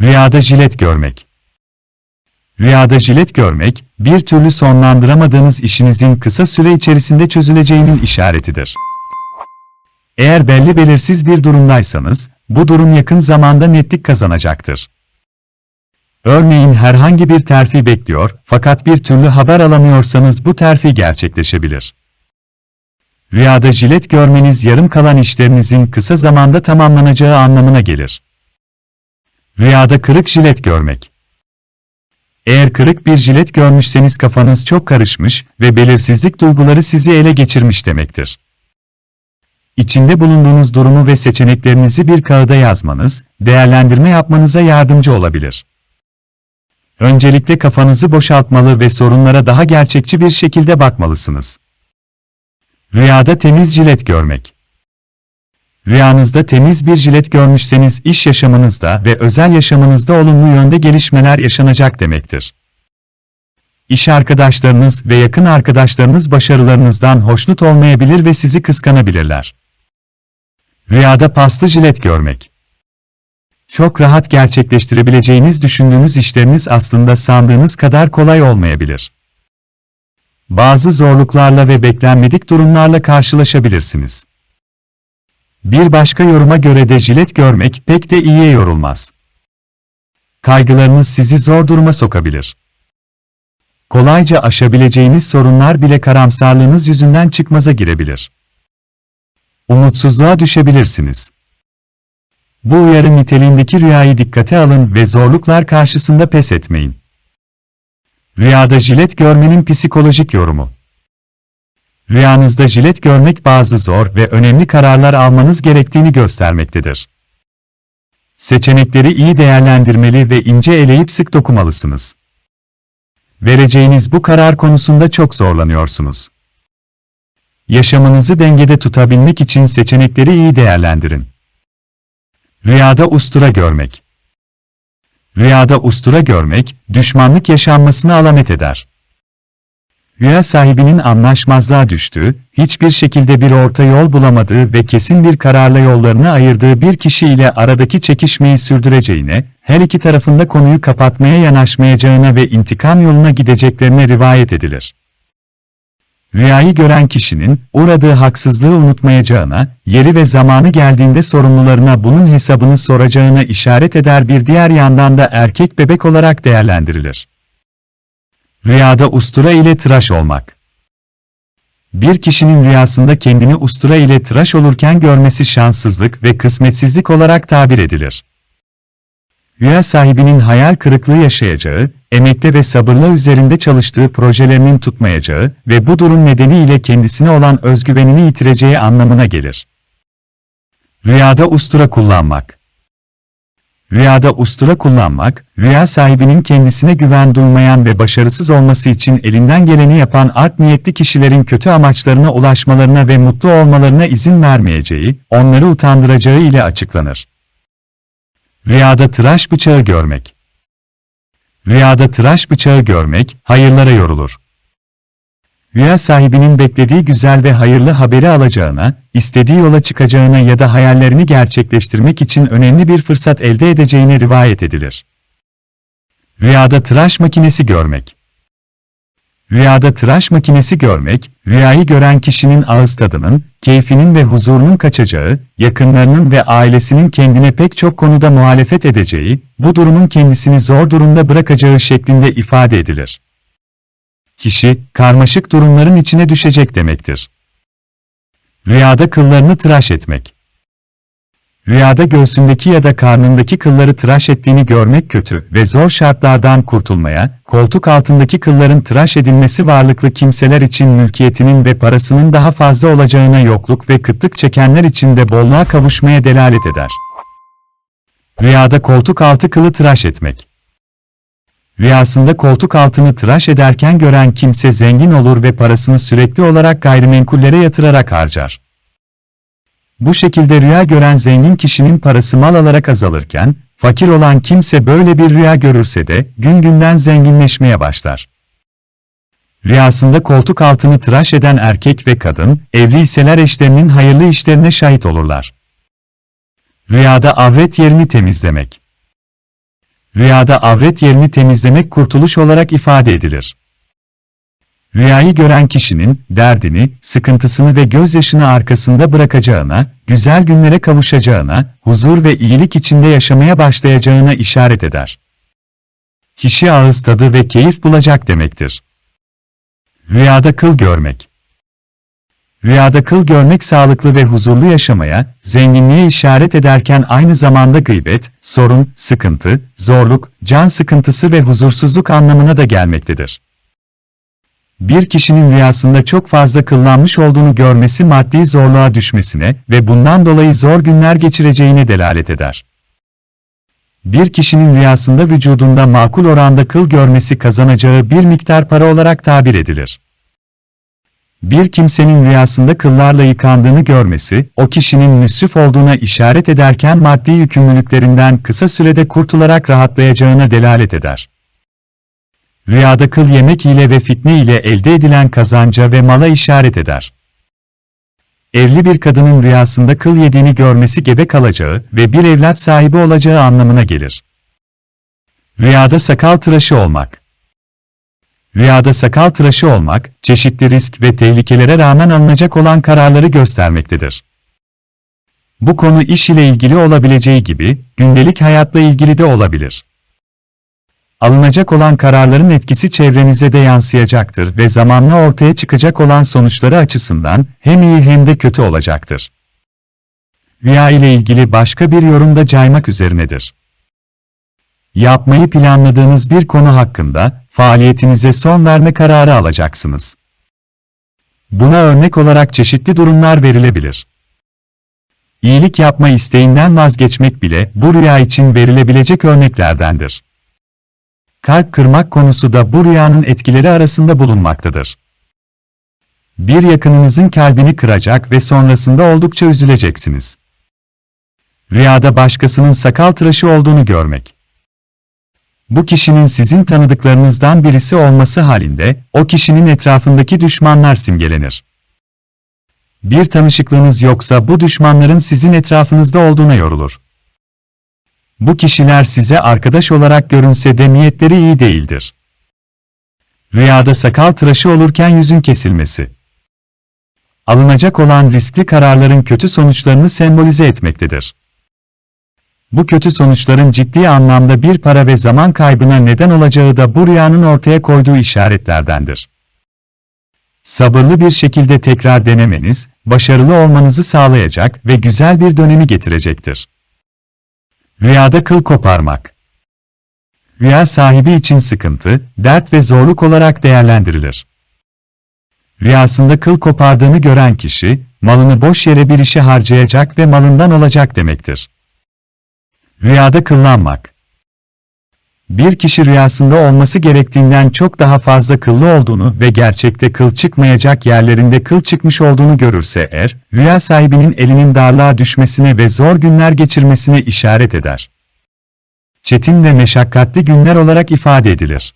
Rüyada jilet görmek. Rüyada jilet görmek, bir türlü sonlandıramadığınız işinizin kısa süre içerisinde çözüleceğinin işaretidir. Eğer belli belirsiz bir durumdaysanız, bu durum yakın zamanda netlik kazanacaktır. Örneğin herhangi bir terfi bekliyor fakat bir türlü haber alamıyorsanız bu terfi gerçekleşebilir. Rüyada jilet görmeniz yarım kalan işlerinizin kısa zamanda tamamlanacağı anlamına gelir. Rüyada kırık jilet görmek. Eğer kırık bir jilet görmüşseniz kafanız çok karışmış ve belirsizlik duyguları sizi ele geçirmiş demektir. İçinde bulunduğunuz durumu ve seçeneklerinizi bir kağıda yazmanız, değerlendirme yapmanıza yardımcı olabilir. Öncelikle kafanızı boşaltmalı ve sorunlara daha gerçekçi bir şekilde bakmalısınız. Rüyada temiz jilet görmek. Rüyanızda temiz bir jilet görmüşseniz iş yaşamınızda ve özel yaşamınızda olumlu yönde gelişmeler yaşanacak demektir. İş arkadaşlarınız ve yakın arkadaşlarınız başarılarınızdan hoşnut olmayabilir ve sizi kıskanabilirler. Rüyada paslı jilet görmek. Çok rahat gerçekleştirebileceğiniz düşündüğünüz işleriniz aslında sandığınız kadar kolay olmayabilir. Bazı zorluklarla ve beklenmedik durumlarla karşılaşabilirsiniz. Bir başka yoruma göre de jilet görmek pek de iyiye yorulmaz. Kaygılarınız sizi zor duruma sokabilir. Kolayca aşabileceğiniz sorunlar bile karamsarlığınız yüzünden çıkmaza girebilir. Umutsuzluğa düşebilirsiniz. Bu uyarı niteliğindeki rüyayı dikkate alın ve zorluklar karşısında pes etmeyin. Rüyada jilet görmenin psikolojik yorumu. Rüyanızda jilet görmek bazı zor ve önemli kararlar almanız gerektiğini göstermektedir. Seçenekleri iyi değerlendirmeli ve ince eleyip sık dokumalısınız. Vereceğiniz bu karar konusunda çok zorlanıyorsunuz. Yaşamınızı dengede tutabilmek için seçenekleri iyi değerlendirin. Rüyada ustura görmek. Rüyada ustura görmek, düşmanlık yaşanmasını alamet eder. Rüya sahibinin anlaşmazlığa düştüğü, hiçbir şekilde bir orta yol bulamadığı ve kesin bir kararla yollarını ayırdığı bir kişi ile aradaki çekişmeyi sürdüreceğine, her iki tarafında konuyu kapatmaya yanaşmayacağına ve intikam yoluna gideceklerine rivayet edilir. Rüyayı gören kişinin, uğradığı haksızlığı unutmayacağına, yeri ve zamanı geldiğinde sorumlularına bunun hesabını soracağına işaret eder bir diğer yandan da erkek bebek olarak değerlendirilir. Rüyada ustura ile tıraş olmak. Bir kişinin rüyasında kendini ustura ile tıraş olurken görmesi şanssızlık ve kısmetsizlik olarak tabir edilir. Rüya sahibinin hayal kırıklığı yaşayacağı, emekte ve sabırla üzerinde çalıştığı projelerinin tutmayacağı ve bu durum nedeniyle kendisine olan özgüvenini yitireceği anlamına gelir. Rüyada ustura kullanmak Rüyada ustura kullanmak, rüya sahibinin kendisine güven duymayan ve başarısız olması için elinden geleni yapan art niyetli kişilerin kötü amaçlarına ulaşmalarına ve mutlu olmalarına izin vermeyeceği, onları utandıracağı ile açıklanır. Rüyada tıraş bıçağı görmek Rüyada tıraş bıçağı görmek, hayırlara yorulur. Rüya sahibinin beklediği güzel ve hayırlı haberi alacağına, istediği yola çıkacağına ya da hayallerini gerçekleştirmek için önemli bir fırsat elde edeceğine rivayet edilir. Rüyada tıraş makinesi görmek Rüyada tıraş makinesi görmek, rüyayı gören kişinin ağız tadının, keyfinin ve huzurunun kaçacağı, yakınlarının ve ailesinin kendine pek çok konuda muhalefet edeceği, bu durumun kendisini zor durumda bırakacağı şeklinde ifade edilir. Kişi, karmaşık durumların içine düşecek demektir. Rüyada kıllarını tıraş etmek. Rüyada göğsündeki ya da karnındaki kılları tıraş ettiğini görmek kötü ve zor şartlardan kurtulmaya, koltuk altındaki kılların tıraş edilmesi varlıklı kimseler için mülkiyetinin ve parasının daha fazla olacağına yokluk ve kıtlık çekenler için de bolluğa kavuşmaya delalet eder. Rüyada koltuk altı kılı tıraş etmek. Rüyasında koltuk altını tıraş ederken gören kimse zengin olur ve parasını sürekli olarak gayrimenkullere yatırarak harcar. Bu şekilde rüya gören zengin kişinin parası mal alarak azalırken, fakir olan kimse böyle bir rüya görürse de gün günden zenginleşmeye başlar. Rüyasında koltuk altını tıraş eden erkek ve kadın, evli iseler eşlerinin hayırlı işlerine şahit olurlar. Rüyada avret yerini temizlemek. Rüyada avret yerini temizlemek kurtuluş olarak ifade edilir. Rüyayı gören kişinin derdini, sıkıntısını ve gözyaşını arkasında bırakacağına, güzel günlere kavuşacağına, huzur ve iyilik içinde yaşamaya başlayacağına işaret eder. Kişi ağız tadı ve keyif bulacak demektir. Rüyada kıl görmek Rüyada kıl görmek sağlıklı ve huzurlu yaşamaya, zenginliğe işaret ederken aynı zamanda gıybet, sorun, sıkıntı, zorluk, can sıkıntısı ve huzursuzluk anlamına da gelmektedir. Bir kişinin rüyasında çok fazla kıllanmış olduğunu görmesi maddi zorluğa düşmesine ve bundan dolayı zor günler geçireceğine delalet eder. Bir kişinin rüyasında vücudunda makul oranda kıl görmesi kazanacağı bir miktar para olarak tabir edilir. Bir kimsenin rüyasında kıllarla yıkandığını görmesi, o kişinin müsrif olduğuna işaret ederken maddi yükümlülüklerinden kısa sürede kurtularak rahatlayacağına delalet eder. Rüyada kıl yemek ile ve fitne ile elde edilen kazanca ve mala işaret eder. Evli bir kadının rüyasında kıl yediğini görmesi gebe kalacağı ve bir evlat sahibi olacağı anlamına gelir. Rüyada sakal tıraşı olmak Rüyada sakal tıraşı olmak, çeşitli risk ve tehlikelere rağmen alınacak olan kararları göstermektedir. Bu konu iş ile ilgili olabileceği gibi, gündelik hayatla ilgili de olabilir. Alınacak olan kararların etkisi çevrenize de yansıyacaktır ve zamanla ortaya çıkacak olan sonuçları açısından hem iyi hem de kötü olacaktır. Rüya ile ilgili başka bir yorum da caymak üzerinedir. Yapmayı planladığınız bir konu hakkında faaliyetinize son verme kararı alacaksınız. Buna örnek olarak çeşitli durumlar verilebilir. İyilik yapma isteğinden vazgeçmek bile bu rüya için verilebilecek örneklerdendir. Kalp kırmak konusu da bu rüyanın etkileri arasında bulunmaktadır. Bir yakınınızın kalbini kıracak ve sonrasında oldukça üzüleceksiniz. Rüyada başkasının sakal tıraşı olduğunu görmek. Bu kişinin sizin tanıdıklarınızdan birisi olması halinde, o kişinin etrafındaki düşmanlar simgelenir. Bir tanışıklığınız yoksa bu düşmanların sizin etrafınızda olduğuna yorulur. Bu kişiler size arkadaş olarak görünse de niyetleri iyi değildir. Rüyada sakal tıraşı olurken yüzün kesilmesi. Alınacak olan riskli kararların kötü sonuçlarını sembolize etmektedir. Bu kötü sonuçların ciddi anlamda bir para ve zaman kaybına neden olacağı da bu rüyanın ortaya koyduğu işaretlerdendir. Sabırlı bir şekilde tekrar denemeniz, başarılı olmanızı sağlayacak ve güzel bir dönemi getirecektir. Rüyada kıl koparmak. Rüya sahibi için sıkıntı, dert ve zorluk olarak değerlendirilir. Rüyasında kıl kopardığını gören kişi, malını boş yere bir işe harcayacak ve malından olacak demektir. Rüyada kıllanmak. Bir kişi rüyasında olması gerektiğinden çok daha fazla kıllı olduğunu ve gerçekte kıl çıkmayacak yerlerinde kıl çıkmış olduğunu görürse eğer, rüya sahibinin elinin darlığa düşmesine ve zor günler geçirmesine işaret eder. Çetin ve meşakkatli günler olarak ifade edilir.